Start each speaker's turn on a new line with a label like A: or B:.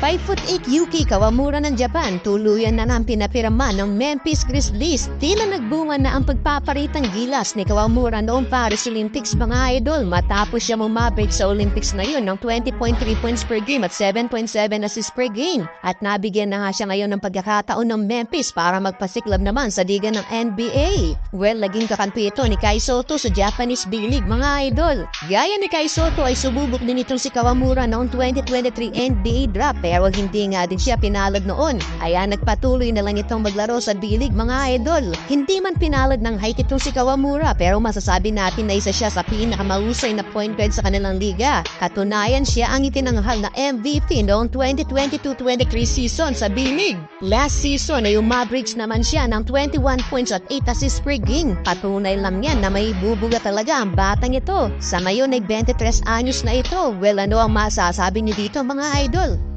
A: 5'8 Yuki Kawamura ng Japan, tuluyan na ng pinapiraman ng Memphis Grizzlies. Tila nagbunga na ang pagpaparitang gilas ni Kawamura noong Paris Olympics mga idol matapos siya mumabit sa Olympics na yun ng 20.3 points per game at 7.7 assists per game. At nabigyan na nga siya ngayon ng pagkakataon ng Memphis para magpasiklab naman sa liga ng NBA. Well, naging kakampi ito ni Kai Soto sa Japanese B-League mga idol. Gaya ni Kai Soto ay sububok din itong si Kawamura noong 2023 NBA draft pero hindi nga din siya pinalad noon. Kaya nagpatuloy na lang itong maglaro sa B-League mga idol. Hindi man pinalad ng height itong si Kawamura pero masasabi natin na isa siya sa pinakamahusay na point guard sa kanilang liga. Katunayan siya ang itinanghal na MVP noong 2022-23 season sa B-League. Last season ay umaverage naman siya ng 21 points at 8 assists per game. Patunay lang yan na may bubuga talaga ang batang ito. Sa ngayon ay 23 anyos na ito. Well ano ang masasabi niyo dito mga idol?